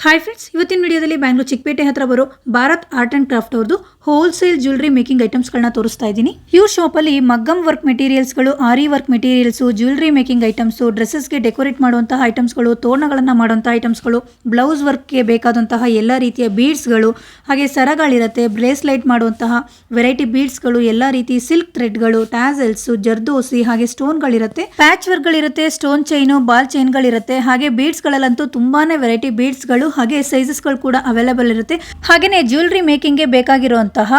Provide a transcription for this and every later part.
Hi friends ಇವತ್ತಿನ ವಿಡಿಯೋದಲ್ಲಿ ಬ್ಯಾಂಗ್ಳೂರ್ ಚಿಕ್ಕಪೇಟೆ ಹತ್ರ ಬರೋ ಭಾರತ್ ಆರ್ಟ್ ಅಂಡ್ ಕ್ರಾಫ್ಟ್ ಅವ್ರದ್ದು ಹೋಲ್ಸೇಲ್ ಜ್ಯುವೆಲ್ರಿ ಮೇಕಿಂಗ್ ಐಟಮ್ಸ್ಗಳನ್ನ ತೋರಿಸ್ತಾ ಇದ್ದೀನಿ. ಇವ್ರ ಶಾಪಲ್ಲಿ maggam work ಮೆಟೀರಿಯಲ್ಸ್ಗಳು aari work materials jewellery making items ಡ್ರೆಸ್ಸಸ್ಗೆ decorate ಮಾಡುವಂತಹ ಐಟಮ್ಸ್ಗಳು ತೋರಣಗಳನ್ನು ಮಾಡುವಂಥ ಐಟಮ್ಸ್ಗಳು ಬ್ಲೌಸ್ ವರ್ಕ್ಗೆ ಬೇಕಾದಂತಹ ಎಲ್ಲ ರೀತಿಯ ಬೀಡ್ಸ್ಗಳು ಹಾಗೆ ಸರಗಳಿರುತ್ತೆ ಬ್ರೇಸ್ಲೈಟ್ ಮಾಡುವಂತಹ ವೆರೈಟಿ ಬೀಡ್ಸ್ಗಳು ಎಲ್ಲ ರೀತಿ ಸಿಲ್ಕ್ ಥ್ರೆಡ್ಗಳು ಟ್ಯಾಸಲ್ಸು ಜರ್ದೋಸಿ ಹಾಗೆ ಸ್ಟೋನ್ಗಳಿರುತ್ತೆ ಪ್ಯಾಚ್ ವರ್ಕ್ಗಳಿರುತ್ತೆ ಸ್ಟೋನ್ ಚೈನು ಬಾಲ್ ಚೈನ್ಗಳಿರುತ್ತೆ ಹಾಗೆ ಬೀಡ್ಸ್ಗಳಲ್ಲಂತೂ ತುಂಬಾನೇ ವೆರೈಟಿ ಬೀಡ್ಸ್ಗಳು ಹಾಗೆ ಸೈಜಸ್ಗಳು ಕೂಡ ಅವೈಲೇಬಲ್ ಇರುತ್ತೆ. ಹಾಗೆಯೇ ಜ್ಯುವೆಲ್ರಿ ಮೇಕಿಂಗ್ಗೆ ಬೇಕಾಗಿರುವಂತಹ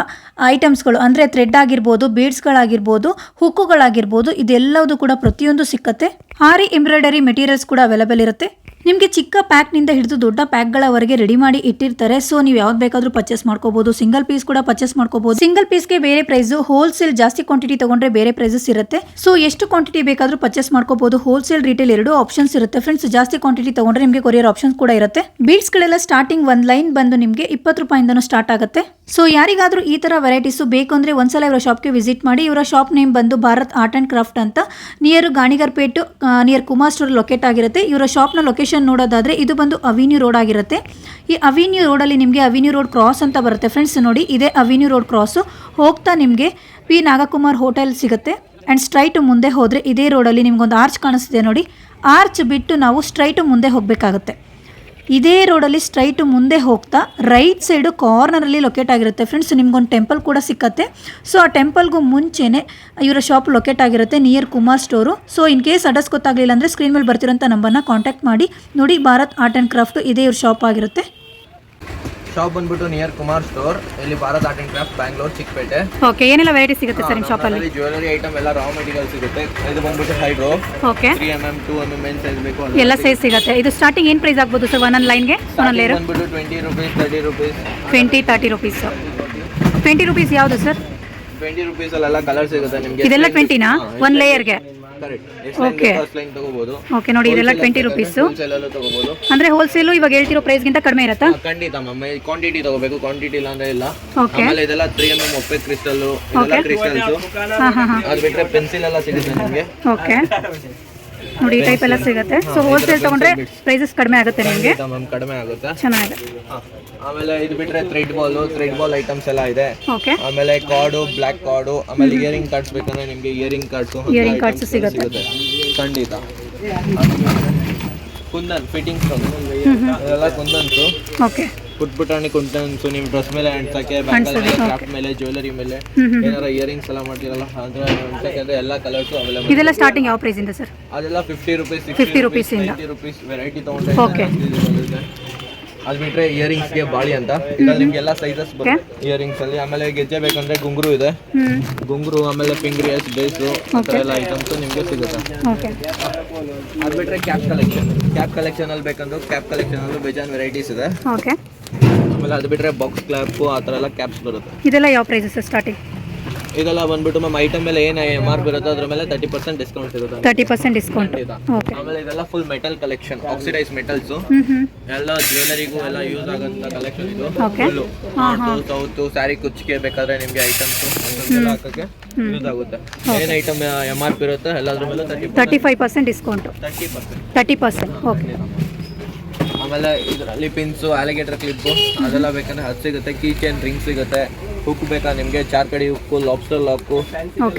ಐಟಮ್ಸ್ಗಳು ಅಂದರೆ ಥ್ರೆಡ್ ಆಗಿರ್ಬೋದು ಬೀಡ್ಸ್ಗಳಾಗಿರ್ಬೋದು ಹುಕ್ಕುಗಳಾಗಿರ್ಬೋದು ಇದೆಲ್ಲವೂ ಕೂಡ ಪ್ರತಿಯೊಂದು ಸಿಕ್ಕತ್ತೆ. ಆರಿ ಎಂಬ್ರಾಯ್ಡರಿ ಮೆಟೀರಿಯಲ್ಸ್ ಕೂಡ ಅವೈಲೇಬಲ್ ಇರುತ್ತೆ. ನಿಮಗೆ ಚಿಕ್ಕ ಪ್ಯಾಕ್ನಿಂದ ಹಿಡಿದು ದೊಡ್ಡ ಪ್ಯಾಕ್ಗಳವರೆಗೆ ರೆಡಿ ಮಾಡಿ ಇಟ್ಟಿರ್ತಾರೆ. ಸೊ ನೀವು ಯಾವ್ದು ಬೇಕಾದರೂ ಪರ್ಚೇಸ್ ಮಾಡ್ಕೋಬಹುದು ಸಿಂಗಲ್ ಪೀಸ್ ಕೂಡ ಪರ್ಚೇಸ್ ಮಾಡ್ಕೋಬಹುದು ಸಿಂಗಲ್ ಪೀಸ್ಗೆ ಬೇರೆ ಪ್ರೈಸ್ ಹೋಲ್ಸೇಲ್ ಜಾಸ್ತಿ ಕ್ವಾಂಟಿಟಿ ತಗೊಂಡ್ರೆ ಬೇರೆ ಪ್ರೈಸಸ್ ಇರುತ್ತೆ. ಸೊ ಎಷ್ಟು ಕ್ವಾಂಟಿಟಿ ಬೇಕಾದರೂ ಪರ್ಚೇಸ್ ಮಾಡ್ಕೋಬಹುದು ಹೋಲ್ಸೇಲ್ ರಿಟೇಲ್ ಎರಡು ಆಪ್ಷನ್ಸ್ ಇರುತ್ತೆ. ಫ್ರೆಂಡ್ಸ್ ಜಾಸ್ತಿ ಕ್ವಾಂಟಿಟಿ ತಗೊಂಡ್ರೆ ನಿಮಗೆ ಕೊರಿಯರ್ ಆಪ್ಷನ್ಸ್ ಕೂಡ ಇರುತ್ತೆ. ಬೀಡ್ಸ್ ಗಳೆಲ್ಲ ಸ್ಟಾರ್ಟಿಂಗ್ ಒಂದು ಲೈನ್ ಬಂದು ನಿಮಗೆ ಇಪ್ಪತ್ತು ರೂಪಾಯಿಂದನೂ ಸ್ಟಾರ್ಟ್ ಆಗುತ್ತೆ. ಸೊ ಯಾರಿಗಾದರೂ ಈ ತರ ವೆರೈಟೀಸ್ ಬೇಕು ಅಂದ್ರೆ ಒಂದ್ಸಲ ಇವರ ಶಾಪ್ಗೆ ವಿಸಿಟ್ ಮಾಡಿ, ಇವರ ಶಾಪ್ ನೇಮ್ ಬಂದು ಭಾರತ್ ಆರ್ಟ್ ಅಂಡ್ ಕ್ರಾಫ್ಟ್ ಅಂತ near Ganigarpet near Kumar store locate ಆಗಿರುತ್ತೆ. ಇವರ ಶಾಪ್ನ ಲೊಕೇಶನ್ ನೋಡೋದಾದ್ರೆ ಇದು ಬಂದು ಅವಿನ್ಯೂ ರೋಡ್ ಆಗಿರುತ್ತೆ. ಈ ಅವಿನ್ಯೂ ರೋಡಲ್ಲಿ ನಿಮಗೆ ಅವಿನ್ಯೂ ರೋಡ್ ಕ್ರಾಸ್ ಅಂತ ಬರುತ್ತೆ. ಫ್ರೆಂಡ್ಸ್ ನೋಡಿ, ಇದೇ ಅವಿನ್ಯೂ ರೋಡ್ ಕ್ರಾಸು ಹೋಗ್ತಾ ನಿಮಗೆ ಪಿ ನಾಗಕುಮಾರ್ ಹೋಟೆಲ್ ಸಿಗುತ್ತೆ. ಆ್ಯಂಡ್ ಸ್ಟ್ರೈಟ್ ಮುಂದೆ ಹೋದರೆ ಇದೇ ರೋಡಲ್ಲಿ ನಿಮಗೊಂದು ಆರ್ಚ್ ಕಾಣಿಸ್ತಿದೆ ನೋಡಿ. ಆರ್ಚ್ ಬಿಟ್ಟು ನಾವು ಸ್ಟ್ರೈಟ್ ಮುಂದೆ ಹೋಗಬೇಕಾಗುತ್ತೆ. ಇದೇ ರೋಡಲ್ಲಿ ಸ್ಟ್ರೈಟ್ ಮುಂದೆ ಹೋಗ್ತಾ ರೈಟ್ ಸೈಡು ಕಾರ್ನರಲ್ಲಿ ಲೊಕೇಟ್ ಆಗಿರುತ್ತೆ. ಫ್ರೆಂಡ್ಸ್ ನಿಮ್ಗೊಂದು ಟೆಂಪಲ್ ಕೂಡ ಸಿಕ್ಕತ್ತೆ. ಸೊ ಆ ಟೆಂಪಲ್ಗೂ ಮುಂಚೆನೇ ಇವರ ಶಾಪ್ ಲೊಕೇಟ್ ಆಗಿರುತ್ತೆ near Kumar store so in case address ಗೊತ್ತಾಗಲಿಲ್ಲ ಅಂದರೆ ಸ್ಕ್ರೀನ್ ಮೇಲೆ ಬರ್ತಿರೋಂಥ ನಂಬರ್ನ ಕಾಂಟ್ಯಾಕ್ಟ್ ಮಾಡಿ. ನೋಡಿ, ಭಾರತ್ ಆರ್ಟ್ ಆ್ಯಂಡ್ ಕ್ರಾಫ್ಟ್ ಇದೇ ಇವ್ರ ಶಾಪ್ ಆಗಿರುತ್ತೆ. ಶಾಪ್ ಬಂದ್ಬಿಟ್ಟು ನಿಯರ್ ಕುಮಾರ್ ಸ್ಟೋರ್ ಇಲ್ಲಿ Bharat art and craft Bangalore Chickpet okay ಏನೆಲ್ಲ ವೆರೈಟಿ ಸಿಗುತ್ತೆ ಸರ್ ನಿಮ್ಮ ಶಾಪಲ್ಲಿ ಜ್ಯುವೆಲರಿ ಐಟಮ್ ಎಲ್ಲ ರಾ ಮೆಟೀರಿಯಲ್ ಸಿಗುತ್ತೆ. ಇದು ಬಂದ್ಬಿಟ್ಟು hydro okay three M M two M M size ಬೇಕು ಎಲ್ಲ ಸೈಜ್ ಸಿಗುತ್ತೆ ಇದು ಸ್ಟಾರ್ಟಿಂಗ್ ಏನು ಪ್ರೈಸ್ ಆಗ್ಬೋದು ಸರ್ ಒನ್ ಲೈನ್ಗೆ ಒಂದೊಂದು ಲೇಯರ್ ಬಂದ್ಬಿಟ್ಟು twenty rupees thirty rupees twenty thirty rupees twenty rupees ಯಾವುದು ಸರ್ ಟ್ವೆಂಟಿ ರುಪೀಸ್ ಅಲ್ಲೆಲ್ಲ ಕಲರ್ ಸಿಗುತ್ತೆ ನಿಮಗೆ. ಇದೆಲ್ಲ ಟ್ವೆಂಟಿನಾ ಒನ್ ಲೇಯರ್ಗೆ ತಗೋಬಹುದು ಓಕೆ ನೋಡಿ ಇದೆಲ್ಲ ಟ್ವೆಂಟಿ ರುಪೀಸು ಅಂದರೆ ಹೋಲ್ಸೇಲು ಇವಾಗ ಹೇಳ್ತಿರೋ ಪ್ರೈಸ್ ಗಿಂತ ಕಡಿಮೆ ಇರುತ್ತಾ? ಖಂಡಿತ ಮ್ಯಾಮ್ ಕ್ವಾಂಟಿಟಿ ತಗೋಬೇಕು ಕ್ವಾಂಟಿಟಿ ಇಲ್ಲ ಅಂದ್ರೆ ಇಲ್ಲ. ಓಕೆ ಆಮೇಲೆ ಇದೆಲ್ಲ ತ್ರೀ ಎಂ ಎಂ ಒಪ್ಪೆ ಕ್ರಿಸ್ಟಲ್ ಇದೆಲ್ಲ ಕ್ರಿಸ್ಟಲ್ಸ್ ಅದು ಬಿಟ್ರೆ ಪೆನ್ಸಿಲ್ ಎಲ್ಲ ಸಿಗುತ್ತೆ ನಿಮಗೆ. ಓಕೆ ನೋಡಿ ಈ ಟೈಪ್ ಎಲ್ಲ ಸಿಗುತ್ತೆ. ಸೊ ಹೋಲ್ಸೇಲ್ ತಗೊಂಡ್ರೆ ಪ್ರೈಸಸ್ ಕಡಿಮೆ ಆಗುತ್ತೆ ನಿಮಗೆ. ಮ್ಯಾಮ್ ಕಡಿಮೆ ಆಗುತ್ತೆ. ಚೆನ್ನಾಗಿದೆ. ಹಾ. ಆಮೇಲೆ ಇದು ಬಿಟ್ರೆ thread ball thread ball items ಎಲ್ಲ ಇದೆ. ಓಕೆ ಆಮೇಲೆ ಕಾರ್ಡು ಬ್ಲ್ಯಾಕ್ ಕಾರ್ಡು ಆಮೇಲೆ ಇಯರಿಂಗ್ ಕಾರ್ಡ್ಸ್ ಬೇಕಂದ್ರೆ ನಿಮಗೆ ಇಯರಿಂಗ್ ಕಾರ್ಡ್ಸ್ Earring cards ಸಿಗುತ್ತೆ. ಖಂಡಿತ. ಕುಂದನ್ ಫಿಟ್ಟಿಂಗ್ಸ್ ಅದೆಲ್ಲ ಕುಂದನ್ಸು. ಓಕೆ ಪುಟ್ಪುಟಾಣಿ ಕುಂದನ್ಸು ನಿಮ್ಮ ಡ್ರೆಸ್ ಮೇಲೆ ಅಂಟ್ಸಕ್ಕೆ ಬ್ಯಾಂಗಲ್ ಮೇಲೆ ಕ್ರಾಫ್ಟ್ ಮೇಲೆ ಜ್ಯುವೆಲರಿ ಮೇಲೆ ಏನಾರ ಇಯರಿಂಗ್ಸ್ ಎಲ್ಲ ಮಾಡ್ತೀರಲ್ಲ ಅದ್ರ ಅಂಟ್ಸಕ್ಕೆ ಎಲ್ಲ ಕಲರ್ಸ್ ಅವೈಲೇಬಲ್ ಇದೆಲ್ಲ ಸ್ಟಾರ್ಟಿಂಗ್ ಯಾವ ಇಂದ ಸರ್ ಅದೆಲ್ಲ ಫಿಫ್ಟಿ ರುಪೀಸ್ ಫಿಫ್ಟಿ ರುಪೀಸ್ ಇಂದ. ರುಪೀಸ್ ವೆರೈಟಿ ತಗೊಂಡ್ರೆ ಓಕೆ ಅದು ಬಿಟ್ರೆ ಇಯರಿಂಗ್ಸ್ಗೆ ಬಾಳಿ ಅಂತ. ಇದ್ರಲ್ಲಿ ನಿಮ್ಗೆಲ್ಲ ಸೈಜಸ್ ಬರುತ್ತೆ. ಇಯರಿಂಗ್ಸ್ ಅಲ್ಲಿ ಆಮೇಲೆ ಗೆಜ್ಜೆ ಬೇಕಂದ್ರೆ ಗುಂಗುರು ಇದೆ. ಗುಂಗುರು ಆಮೇಲೆ ಫಿಂಗ್ರಿಯಸ್ ಬೇಸು ಆ ಥರ ಎಲ್ಲ ಐಟಮ್ಸ್ ನಿಮಗೆ ಸಿಗುತ್ತೆ. ಅದು ಬಿಟ್ರೆ ಕ್ಯಾಪ್ ಕಲೆಕ್ಷನ್ ಕ್ಯಾಪ್ ಕಲೆಕ್ಷನ್ ಅಲ್ಲಿ ಬೇಕಂದ್ರೆ ಕ್ಯಾಪ್ ಕಲೆಕ್ಷನ್ ಅಲ್ಲಿ ಬೇಜಾನ್ ವೆರೈಟೀಸ್ ಇದೆ. ಓಕೆ ಆಮೇಲೆ ಅದು ಬಿಟ್ರೆ ಬಾಕ್ಸ್ ಕ್ಲಾಪ್ ಆ ಥರ ಎಲ್ಲ ಕ್ಯಾಪ್ಸ್ ಬರುತ್ತೆ. ಇದೆಲ್ಲ ಯಾವ ಪ್ರೈಸಸ್ ಸ್ಟಾರ್ಟಿಂಗ್ ಇದೆಲ್ಲ ಬಂದ್ಬಿಟ್ಟು ಮ್ಯಾಮ್ ಐಟಮ್ ಮೇಲೆ ಏನು ಎಂ ಆರ್ ಬರುತ್ತೆ ಅದ್ರ ಮೇಲೆ ತರ್ಟಿ ಪರ್ಸೆಂಟ್ ಡಿಸ್ಕೌಂಟ್ ಸಿಗುತ್ತೆ. Thirty percent discount. ಓಕೆ ಆಮೇಲೆ ಇದೆಲ್ಲ full metal collection oxidise metals ಎಲ್ಲ ಜ್ಯುವೆಲರಿಗೂ ಎಲ್ಲ ಯೂಸ್ ಆಗೋಂಥ ಕಲೆಕ್ಷನ್ ಇದು. ಫುಲ್ಲು ಸೌತು ಸ್ಯಾರಿ ಕುಚ್ಚಿಗೆ ಬೇಕಾದ್ರೆ ನಿಮಗೆ ಐಟಮ್ಸ್ ಹಾಕಕ್ಕೆ ಯೂಸ್ ಆಗುತ್ತೆ. ಏನ್ ಐಟಮ್ ಎಂ ಆರ್ ಪಿ ಇರುತ್ತೆ ಎಲ್ಲದ್ರ ಮೇಲೆ thirty thirty five percent discount thirty percent thirty percent okay ಆಮೇಲೆ ಇದರಲ್ಲಿ ಪಿನ್ಸು ಆಲಿಗೇಟರ್ ಕ್ಲಿಪ್ಪು ಅದೆಲ್ಲ ಬೇಕಂದ್ರೆ ಅದು ಸಿಗುತ್ತೆ ಕೀ ಚೈನ್ ರಿಂಗ್ ಸಿಗುತ್ತೆ ಹುಕ್ ಬೇಕಾ ನಿಮಗೆ ಚಾರ್ ಕಡಿ ಹುಕ್ಕು ಲಾಬ್ಸ್ಟರ್ ಲಾಕು.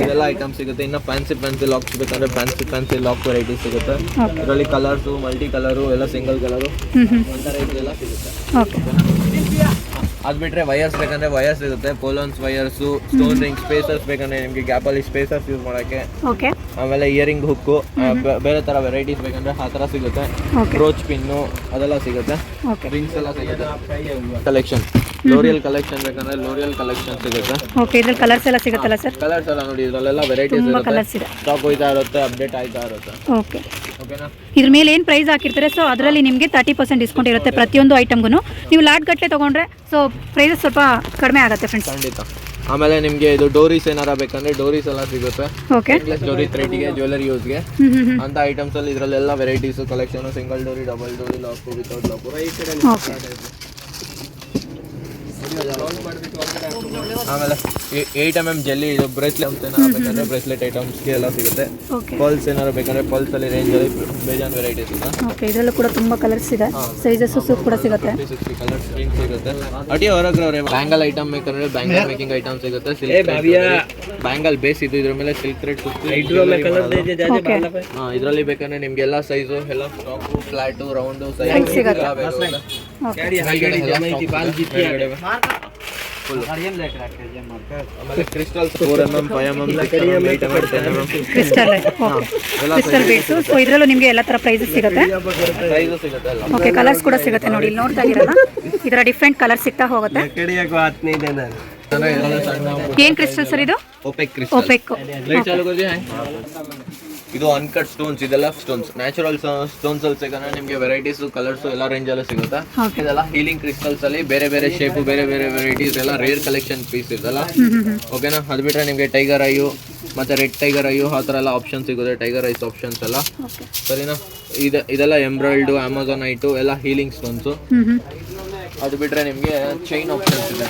ಇದೆಲ್ಲ ಐಟಮ್ ಸಿಗುತ್ತೆ. ಇನ್ನು ಫ್ಯಾನ್ಸಿ ಫ್ಯಾನ್ಸಿ ಲಾಕ್ಸ್ ಬೇಕಂದ್ರೆ ಫ್ಯಾನ್ಸಿ ಫ್ಯಾನ್ಸಿ ಲಾಕ್ ವೆರೈಟಿ ಸಿಗುತ್ತೆ. ಇದರಲ್ಲಿ ಕಲರ್ಸು ಮಲ್ಟಿ ಕಲರು ಎಲ್ಲ ಸಿಂಗಲ್ ಕಲರು ಒಂಥರ ಇದೆಲ್ಲ ಸಿಗುತ್ತೆ. ಅದ್ ಬಿಟ್ಟರೆ ವೈಯರ್ಸ್ ಬೇಕಂದ್ರೆ ವಯರ್ಸ್ ಇರುತ್ತೆ. ಪೋಲೋನ್ಸ್ ವಯರ್ಸು ಸ್ಟೋನ್ ರಿಂಗ್ ಸ್ಪೇಸರ್ಸ್ ಬೇಕಂದ್ರೆ ನಿಮಗೆ ಗ್ಯಾಪಲ್ಲಿ ಸ್ಪೇಸರ್ಸ್ ಯೂಸ್ ಮಾಡೋಕ್ಕೆ. ಓಕೆ ಆಮೇಲೆ ಇಯರಿಂಗ್ ಹುಕ್ಕು ಬೇರೆ ಥರ ವೆರೈಟೀಸ್ ಬೇಕಂದ್ರೆ ಆ ಥರ ಸಿಗುತ್ತೆ. ಬ್ರೋಚ್ ಪಿನ್ನು ಅದೆಲ್ಲ ಸಿಗುತ್ತೆ. ರಿಂಗ್ಸ್ ಎಲ್ಲ ಸಿಗುತ್ತೆ. ಕಲೆಕ್ಷನ್ ಲೋರಿಯಲ್ ಕಲೆಕ್ಷನ್ ಬೇಕಂದ್ರೆ ಲೋರಿಯಲ್ ಕಲೆಕ್ಷನ್ ಸಿಗುತ್ತೆ. ಓಕೆ ಇದ್ರಲ್ಲಿ ಕಲರ್ಸ್ ಎಲ್ಲ ಸಿಗುತ್ತಲ್ಲ ಸರ್ ಕಲರ್ಸ್ ಎಲ್ಲ ನೋಡಿ ಇದರಲ್ಲೆಲ್ಲ ವೆರೈಟೀಸ್ ತುಂಬಾ ಕಲರ್ಸ್ ಇದೆ. ಸ್ಟಾಕ್ ಹೋಯ್ತಾ ಇರುತ್ತೆ ಅಪ್ಡೇಟ್ ಆಯ್ತಾ ಇರುತ್ತೆ. ಓಕೆ ಓಕೆನಾ ಇದ್ರ ಮೇಲೆ ಏನು ಪ್ರೈಸ್ ಹಾಕಿರ್ತಾರೆ? ಸೊ ಅದರಲ್ಲಿ ನಿಮಗೆ ತರ್ಟಿ ಪರ್ಸೆಂಟ್ ಡಿಸ್ಕೌಂಟ್ ಇರುತ್ತೆ ಪ್ರತಿಯೊಂದು ಐಟಮ್ಗೂ ನೀವು ಲಾಟ್ ಗಟ್ಟಲೆ ತೊಗೊಂಡ್ರೆ ಸೊ ಪ್ರೈಸಸ್ ಸ್ವಲ್ಪ ಕಡಿಮೆ ಆಗುತ್ತೆ ಫ್ರೆಂಡ್ಸ್ ಖಂಡಿತ. ಆಮೇಲೆ ನಿಮಗೆ ಇದು ಡೋರೀಸ್ ಏನಾರ ಬೇಕಂದ್ರೆ ಡೋರೀಸ್ ಎಲ್ಲ ಸಿಗುತ್ತೆ. ಓಕೆ ಡೋರಿ ಥ್ರೆಡ್ಗೆ ಜ್ಯುವೆಲರಿ ಯೂಸ್ಗೆ ಅಂತ ಐಟಮ್ಸ್ ಅಲ್ಲಿ ಇದರಲ್ಲೆಲ್ಲ ವೆರೈಟೀಸ್ ಕಲೆಕ್ಷನ್ ಸಿಂಗಲ್ ಡೋರಿ ಡಬಲ್ ಡೋರಿ ಲಾಕು ವಿತೌಟ್ ಲಾಕು ಓಕೆ ಆಮೇಲೆ ಏಟ್ ಎಂ ಎಂ ಜೆಲ್ಲಿ ಇದು ಬ್ರೇಸ್ಲೆಟ್ ಅಂತ ಏನಾರು ಬೇಕಂದ್ರೆ ಬ್ರೇಸ್ಲೆಟ್ ಐಟಮ್ಸ್ಗೆ ಎಲ್ಲ ಸಿಗುತ್ತೆ. ಪಲ್ಸ್ ಏನಾರು ಬೇಕಂದ್ರೆ ಪಲ್ಸ್ ಅಲ್ಲಿ ರೇಂಜ್ ಅಲ್ಲಿ ಬೇಜಾನ್ ವೆರೈಟೀಸ್ ಇದೆ ಓಕೆ ಇದರಲ್ಲೂ ಕೂಡ ತುಂಬಾ ಕಲರ್ಸ್ ಇದೆ. ಸೈಜಸ್ ಕೂಡ ಸಿಗುತ್ತೆ. ಕಲರ್ಸ್ ರಿಂಗ್ ಸಿಗುತ್ತೆ. ಅಡಿ ಹೊರಗ್ರವ್ರೆ ಬ್ಯಾಂಗಲ್ ಐಟಮ್ ಬೇಕಂದ್ರೆ ಬ್ಯಾಂಗಲ್ ಮೇಕಿಂಗ್ ಐಟಮ್ ಸಿಗುತ್ತೆ. ಸಿಲ್ಕ್ ಬ್ಯಾಂಗಲ್ ಬೇಸ್ ಇದು ಇದ್ರ ಮೇಲೆ ಸಿಲ್ಕ್ ರೇಟ್ ಓಕೆ ಇದರಲ್ಲಿ ಬೇಕಂದ್ರೆ ನಿಮ್ಗೆ ಎಲ್ಲ ಸೈಜು ಎಲ್ಲ ಸ್ಟಾಕು ಫ್ಲಾಟು ರೌಂಡು ಸೈಜ್ ಹೆಂಗ್ ಕ್ರಿಸ್ಟಲ್ ಓಕೆ ಕ್ರಿಸ್ಟಲ್ ಸೊ ಇದರಲ್ಲೂ ನಿಮಗೆ ಎಲ್ಲ ತರ ಪ್ರೈಸಸ್ ಸಿಗುತ್ತೆ? ಓಕೆ ಕಲರ್ಸ್ ಕೂಡ ಸಿಗುತ್ತೆ ನೋಡಿ ಇಲ್ಲಿ ನೋಡ್ತಾ ಇರಲ್ಲ ಇದರ ಡಿಫ್ರೆಂಟ್ ಕಲರ್ ಸಿಗ್ತಾ ಹೋಗುತ್ತೆ. ಏನ್ ಕ್ರಿಸ್ಟಲ್ ಸರ್ ಇದು? ಓಪೆಕ್ ಕ್ರಿಸ್ಟಲ್ ಓಪೆಕ್ ಲೈಟ್ ಚಾಲು ಕೊಡಿ ಇದು ಅನ್ಕಟ್ ಸ್ಟೋನ್ಸ್ ಇದೆಲ್ಲ ಸ್ಟೋನ್ಸ್ ನ್ಯಾಚುರಲ್ ಸ್ಟೋನ್ಸ್ ಅಲ್ಲಿ ಸಿಗೋಣ ನಿಮಗೆ ವೆರೈಟೀಸ್ ಕಲರ್ಸ್ ಎಲ್ಲ ರೇಂಜ್ ಅಲ್ಲಿ ಸಿಗುತ್ತೆ? ಇದೆಲ್ಲ ಹೀಲಿಂಗ್ ಕ್ರಿಸ್ಟಲ್ಸ್ ಅಲ್ಲಿ ಬೇರೆ ಬೇರೆ ಶೇಪ್ ಬೇರೆ ಬೇರೆ ವೆರೈಟೀಸ್ ಎಲ್ಲ ರೇರ್ ಕಲೆಕ್ಷನ್ ಪೀಸ್ ಇದೆಲ್ಲ ಓಕೆನಾ ಅದು ಬಿಟ್ರೆ ನಿಮಗೆ ಟೈಗರ್ ಐಯು ಮತ್ತೆ ರೆಡ್ ಟೈಗರ್ ಐಯು ಆ ಥರ ಎಲ್ಲ ಆಪ್ಷನ್ ಸಿಗುತ್ತೆ ಟೈಗರ್ ಐಸ್ ಆಪ್ಷನ್ಸ್ ಎಲ್ಲ. ಸರಿನಾ? ಇದೆ ಇದೆಲ್ಲ ಎಂಬ್ರಾಯ್ಡು ಅಮೆಝಾನ್ ಐಟು ಎಲ್ಲ ಹೀಲಿಂಗ್ ಸ್ಟೋನ್ಸು ಅದು ಬಿಟ್ರೆ ನಿಮಗೆ ಚೈನ್ ಆಪ್ಷನ್ಸ್ ಇದೆ.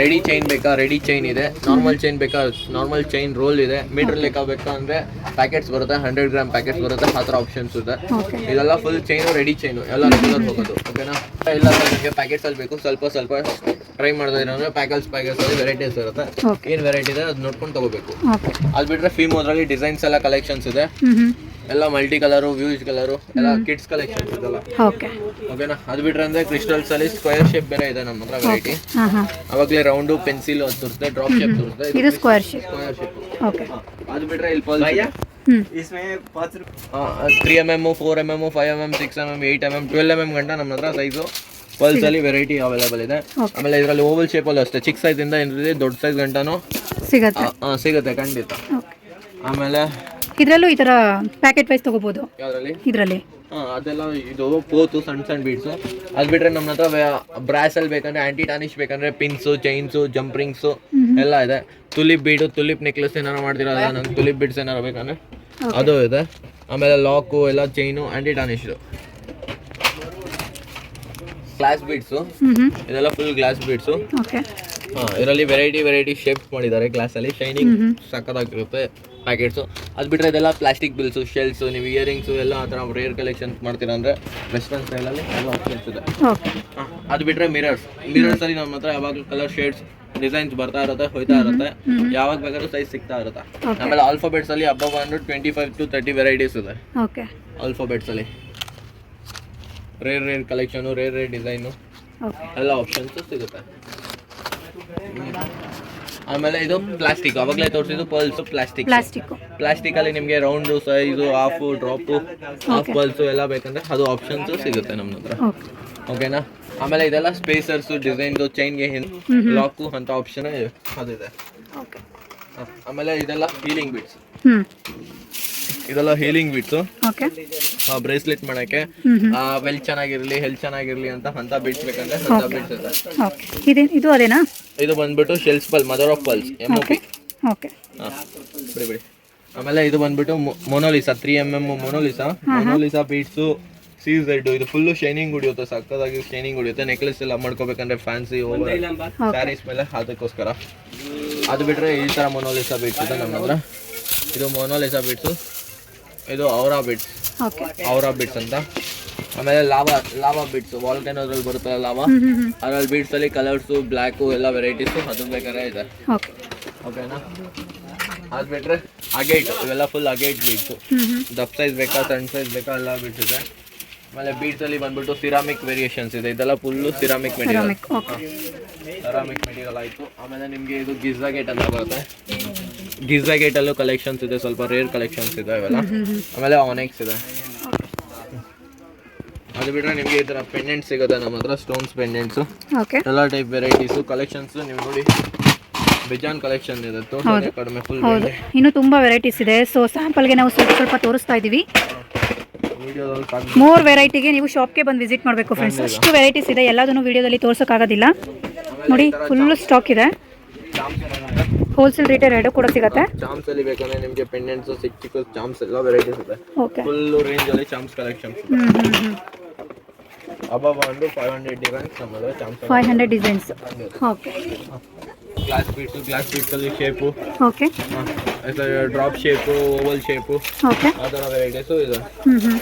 ರೆಡಿ ಚೈನ್ ಬೇಕಾ? ರೆಡಿ ಚೈನ್ ಇದೆ. ನಾರ್ಮಲ್ ಚೈನ್ ಬೇಕಾ? ನಾರ್ಮಲ್ ಚೈನ್ ರೋಲ್ ಇದೆ. ಮೀಟರ್ ಲೆಕ್ಕ ಬೇಕಾ ಅಂದ್ರೆ ಪ್ಯಾಕೆಟ್ಸ್ ಬರುತ್ತೆ. ಹಂಡ್ರೆಡ್ ಗ್ರಾಮ್ ಪ್ಯಾಕೆಟ್ಸ್ ಬರುತ್ತೆ. ಆ ಥರ ಆಪ್ಷನ್ಸ್ ಇದೆ. ಇದೆಲ್ಲ ಫುಲ್ ಚೈನು ರೆಡಿ ಚೈನು ಎಲ್ಲ ರೆಗ್ಯುಲರ್ ಹೋಗೋದು. ಓಕೆನಾ ಎಲ್ಲ ನಿಮಗೆ ಪ್ಯಾಕೆಟ್ಸ್ ಅಲ್ಲಿ ಬೇಕು. ಸ್ವಲ್ಪ ಸ್ವಲ್ಪ ಟ್ರೈ ಮಾಡಿದ್ರೆ ಅಂದ್ರೆ ಪ್ಯಾಕೆಟ್ಸ್ ಪ್ಯಾಕೆಟ್ಸ್ ಅಲ್ಲಿ ವೆರೈಟೀಸ್ ಇರುತ್ತೆ. ಏನು ವೆರೈಟಿ ಇದೆ ಅದು ನೋಡ್ಕೊಂಡು ತಗೋಬೇಕು. ಅದು ಬಿಟ್ರೆ ಫೀಮ್ ಅದರಲ್ಲಿ ಡಿಸೈನ್ಸ್ ಎಲ್ಲ ಕಲೆಕ್ಷನ್ಸ್ ಇದೆ. ಎಲ್ಲ ಮಲ್ಟಿ ಕಲರು ವ್ಯೂಸ್ ಕಲರು ಎಲ್ಲ ಕಿಡ್ಸ್ ಕಲೆಕ್ಷನ್ಸ್ ಇದೆಲ್ಲ. ಓಕೆ ಓಕೆನಾ ಅದು ಬಿಟ್ರೆ ಅಂದ್ರೆ ಕ್ರಿಸ್ಟಲ್ಸ್ ಅಲ್ಲಿ ಸ್ಕ್ವೇರ್ ಶೇಪ್ ಬೇರೆ ಇದೆ ನಮ್ಮ ಹತ್ರ ವೆರೈಟಿ ಹಾಂ ಹಾಂ ಅವಾಗಲೇ ರೌಂಡು ಪೆನ್ಸಿಲ್ ಅದು ತೋರಿಸುತ್ತೆ ಡ್ರಾಪ್ ಶೇಪ್ ತೋರಿಸುತ್ತೆ ಇದು square shape square shape okay ಅದು ಬಿಟ್ರೆ ಇಲ್ಲಿ pearls three M M four M M five M M six M M eight M M twelve M M ಗಂಟ ನಮ್ಮ ಹತ್ರ ಸೈಜು ಪಲ್ಸ್ ಅಲ್ಲಿ ವೆರೈಟಿ ಅವೈಲೇಬಲ್ ಇದೆ. ಆಮೇಲೆ ಇದರಲ್ಲಿ ಓವಲ್ ಶೇಪಲ್ಲಿ ಅಷ್ಟೇ. ಚಿಕ್ಕ ಸೈಜ್ ಇಂದ ಏನಿದೆ ದೊಡ್ಡ ಸೈಜ್ ಗಂಟನೂ ಸಿಗತ್ತೆ. ಸಿಗುತ್ತೆ ಖಂಡಿತ. ಆಮೇಲೆ ಇದರಲ್ಲೂ ಈ ಥರ ಪ್ಯಾಕೆಟ್ ವೈಸ್ ತಗೋಬಹುದು ಯಾವ್ದ್ರಲ್ಲಿ? ಇದರಲ್ಲಿ. ಅದೆಲ್ಲ ಇದು ಪೋತು ಸಣ್ಣ ಸಣ್ಣ ಬೀಡ್ಸು ಅದು ಬಿಟ್ರೆ ನಮ್ಮ ಹತ್ರ ಬ್ರಾಸ್ ಅಲ್ಲಿ ಬೇಕಂದ್ರೆ ಆಂಟಿ ಟಾನಿಶ್ ಬೇಕಂದ್ರೆ ಪಿನ್ಸು ಚೈನ್ಸು ಜಂಪ್ರಿಂಗ್ಸು ಎಲ್ಲ ಇದೆ. ತುಲಿಪ್ ಬೀಡು ತುಲಿಪ್ ನೆಕ್ಲೆಸ್ ಏನಾರು ಮಾಡ್ತಿರೋ ನಂಗೆ ತುಲಿಪ್ ಬೀಡ್ಸ್ ಏನಾರು ಬೇಕಂದ್ರೆ ಅದು ಇದೆ. ಆಮೇಲೆ ಲಾಕು ಎಲ್ಲ chain anti tarnish glass beads ಇದೆಲ್ಲ ಫುಲ್ ಗ್ಲಾಸ್ ಬೀಡ್ಸು ಇದರಲ್ಲಿ ವೆರೈಟಿ ವೆರೈಟಿ ಶೇಪ್ಸ್ ಮಾಡಿದ್ದಾರೆ ಗ್ಲಾಸಲ್ಲಿ ಶೈನಿಂಗ್ ಸಕ್ಕತ್ತಾಗಿರುತ್ತೆ ಪ್ಯಾಕೆಟ್ಸು. ಅದು ಬಿಟ್ಟರೆ ಇದೆಲ್ಲ ಪ್ಲಾಸ್ಟಿಕ್ ಬಿಲ್ಸು ಶೆಲ್ಸು ನೀವು ಇಯರಿಂಗ್ಸು ಎಲ್ಲ ಆ ಥರ ರೇರ್ ಕಲೆಕ್ಷನ್ಸ್ ಮಾಡ್ತೀರಾ ಅಂದರೆ ವೆಸ್ಟರ್ನ್ ಸ್ಟೈಲಲ್ಲಿ ಎಲ್ಲ ಆಪ್ಷನ್ಸ್ ಇದೆ ಅದು ಬಿಟ್ಟರೆ ಮಿರರ್ಸ್ ಮಿರರ್ಸಲ್ಲಿ ನಮ್ಮ ಹತ್ರ ಯಾವಾಗಲೂ ಕಲರ್ ಶೇಡ್ಸ್ ಡಿಸೈನ್ಸ್ ಬರ್ತಾ ಇರುತ್ತೆ ಹೋಯ್ತಾ ಇರುತ್ತೆ. ಯಾವಾಗ ಬೇಕಾದ್ರೂ ಸೈಜ್ ಸಿಗ್ತಾ ಇರುತ್ತೆ. ಆಮೇಲೆ ಆಲ್ಫಾಬೆಟ್ಸಲ್ಲಿ ಬಂದು twenty five to thirty varieties ಇದೆ. Okay ಆಲ್ಫಾಬೆಟ್ಸಲ್ಲಿ rare rare collection rare rare design ಎಲ್ಲ ಆಪ್ಷನ್ಸ್ ಸಿಗುತ್ತೆ. ಆಮೇಲೆ ಇದು ಪ್ಲಾಸ್ಟಿಕ್. ಅವಾಗಲೇ ತೋರಿಸಿದ್ದು ಪರ್ಲ್ಸ್ ಪ್ಲಾಸ್ಟಿಕ್. ಪ್ಲಾಸ್ಟಿಕ್ ಪ್ಲಾಸ್ಟಿಕ್ ಅಲ್ಲಿ ನಿಮಗೆ round size half drop half pearls ಎಲ್ಲ ಬೇಕಂದ್ರೆ ಅದು ಆಪ್ಷನ್ಸ್ ಸಿಗುತ್ತೆ ನಮ್ಮ ಹತ್ರ. ಓಕೆ ಓಕೆನಾ ಆಮೇಲೆ ಇದೆಲ್ಲ ಸ್ಪೇಸರ್ಸ್ ಡಿಸೈನ್ದು ಚೈನ್ಗೆ ಲಾಕು ಅಂತ ಆಪ್ಷನ್ ಅದಿದೆ. ಆಮೇಲೆ ಇದೆಲ್ಲ ಹೀಲಿಂಗ್ ಬಿಟ್ಸ್ ಇದೆಲ್ಲ ಹೀಲಿಂಗ್ ಬಿಟ್ಸು ಬ್ರೇಸ್ಲೆಟ್ ಮಾಡಕ್ಕೆ. ವೆಲ್ ಚೆನ್ನಾಗಿರ್ಲಿ ಹೆಲ್ತ್ ಚೆನ್ನಾಗಿರ್ಲಿ ಅಂತ ಅಂತ ಬಿಟ್ಸ್ ಬೇಕಂದ್ರೆ ಅಂತ ಇದು ಅದೇನಾ? ಇದು ಬಂದ್ಬಿಟ್ಟು shells pearl mother of pearls M O okay P okay ಬಿಡಿ ಬಿಡಿ. ಆಮೇಲೆ ಇದು ಬಂದ್ಬಿಟ್ಟು Mona Lisa three M M Mona Lisa Mona Lisa beads C Z ಇದು ಫುಲ್ಲು ಶೈನಿಂಗ್ ಹೊಡಿಯುತ್ತೆ ಸಕ್ಕದಾಗಿ ಶೈನಿಂಗ್ ಹೊಡಿಯುತ್ತೆ ನೆಕ್ಲೆಸ್ ಎಲ್ಲ ಮಾಡ್ಕೋಬೇಕಂದ್ರೆ ಫ್ಯಾನ್ಸಿ ಓವರ್ ಸ್ಯಾರೀಸ್ ಮೇಲೆ ಅದಕ್ಕೋಸ್ಕರ ಅದು ಬಿಟ್ಟರೆ ಈ ಥರ ಮೊನೋಲಿಸಾ ಬೀಟ್ಸ್ ಇದೆ ನಮ್ಮ ಹತ್ರ. ಇದು ಮೊನೋಲಿಸಾ ಬೀಟ್ಸು ಇದು aura bits okay aura bits ಅಂತ. ಆಮೇಲೆ ಲಾವಾ ಲಾವಾ ಬಿಟ್ಸು ವಾಲ್ಕನೋದ್ರಲ್ಲಿ ಬರುತ್ತಲ್ಲ ಲಾವಾ? ಅದ್ರಲ್ಲಿ ಹ್ಞೂ ಅಲ್ಲಿ ಅದ್ರಲ್ಲಿ ಕಲರ್ಸು ಬ್ಲ್ಯಾಕು ಎಲ್ಲ ವೆರೈಟೀಸು ಅದು ಬೇಕಾದ್ರೆ ಇದೆ. ಓಕೆ ಓಕೆನಾ ಅದು ಬಿಟ್ರೆ ಅಗೇಟ್ ಇವೆಲ್ಲ ಫುಲ್ ಅಗೇಟ್ ಬೀಡ್ಸು ದಪ್ ಸೈಜ್ ಬೇಕಾ ಸಣ್ಣ ಸೈಜ್ ಬೇಕಾ ಎಲ್ಲ ಬೀಡ್ಸ್ ಇದೆ ಆಮೇಲೆ ಬೀಟ್ಸ್ ಅಲ್ಲಿ ಬಂದ್ಬಿಟ್ಟು ಸಿರಾಮಿಕ್ ವೇರಿಯೇಷನ್ಸ್ ಇದೆ. ಇದೆಲ್ಲ full ceramic material ceramic material ಆಯಿತು. ಆಮೇಲೆ ನಿಮಗೆ ಇದು ಗಿಝಾ ಗೇಟ್ ಅಂತ ಬರುತ್ತೆ. ಗಿಝಾ ಗೇಟಲ್ಲೂ ಕಲೆಕ್ಷನ್ಸ್ ಇದೆ. ಸ್ವಲ್ಪ ರೇರ್ ಕಲೆಕ್ಷನ್ಸ್ ಇದೆ ಇವೆಲ್ಲ. ಆಮೇಲೆ ಆನೆಕ್ಸ್ ಇದೆ. ಅದು ಬಿಟ್ರೆ ನಿಮಗೆ ಈ ಥರ ಪೆಂಡೆಂಟ್ ಸಿಗುತ್ತೆ ನಮ್ಮ ಹತ್ರ ಸ್ಟೋನ್ಸ್ ಪೆಂಡೆಂಟ್ಸ್ ಓಕೆ ಎಲ್ಲ ಟೈಪ್ ವೆರೈಟೀಸು ಕಲೆಕ್ಷನ್ಸ್ ನೀವು ನೋಡಿ ಬೆಜಾನ್ ಕಲೆಕ್ಷನ್ ಇದೆ ತೋಟದ ಕಡಿಮೆ ಫುಲ್ ಹೌದು. ಇನ್ನು ತುಂಬಾ ವೆರೈಟೀಸ್ ಇದೆ. ಸೊ ಸ್ಯಾಂಪಲ್ಗೆ ನಾವು ಸ್ವಲ್ಪ ಸ್ವಲ್ಪ ತೋರಿಸ್ತಾ ಇದ್ದೀವಿ ಸಾಕು ಮೋರ್ ವೆರೈಟಿಗೆ ನೀವು ಶಾಪ್ಗೆ ಬಂದು ವಿಸಿಟ್ ಮಾಡಬೇಕು ಫ್ರೆಂಡ್ಸ್ ಅಷ್ಟು ವೆರೈಟೀಸ್ ಇದೆ. ಎಲ್ಲದನ್ನು ವಿಡಿಯೋದಲ್ಲಿ ತೋರ್ಸೋಕ್ಕಾಗೋದಿಲ್ಲ. ನೋಡಿ ಫುಲ್ ಸ್ಟಾಕ್ ಇದೆ. ಹೋಲ್ಸೇಲ್ ರೇಟ್ ಎರಡು ಕೂಡ ಸಿಗುತ್ತೆ. ಚಾಮ್ಸ್ ಅಲ್ಲಿ ಬೇಕಂದ್ರೆ ನಿಮಗೆ ಪೆಂಡೆಂಟ್ಸ್ ಚಿಕ್ಕ ಚಾಮ್ಸ್ ಎಲ್ಲ ವೆರೈಟೀಸ್ ಇದೆ. ಓಕೆ ಫುಲ್ ರೇಂಜ್ ಅಲ್ಲಿ ಚಾಮ್ಸ್ ಕಲೆಕ್ಷನ್ಸ್ ಹ್ಞೂ ಹ್ಞೂ ಹ್ಞೂ ಅಬಾಬ ಒಂದು ಫೈವ್ ಹಂಡ್ರೆಡ್ ಡಿಸೈನ್ಸ್ ನಮ್ಮಲ್ಲಿ Samsung five hundred designs okay glass beads glass ಬೀಟ್ಸಲ್ಲಿ shape okay drop shape oval shape okay ಆ ಥರ ವೆರೈಟೀಸು ಇದೆ ಹ್ಞೂ ಹ್ಞೂ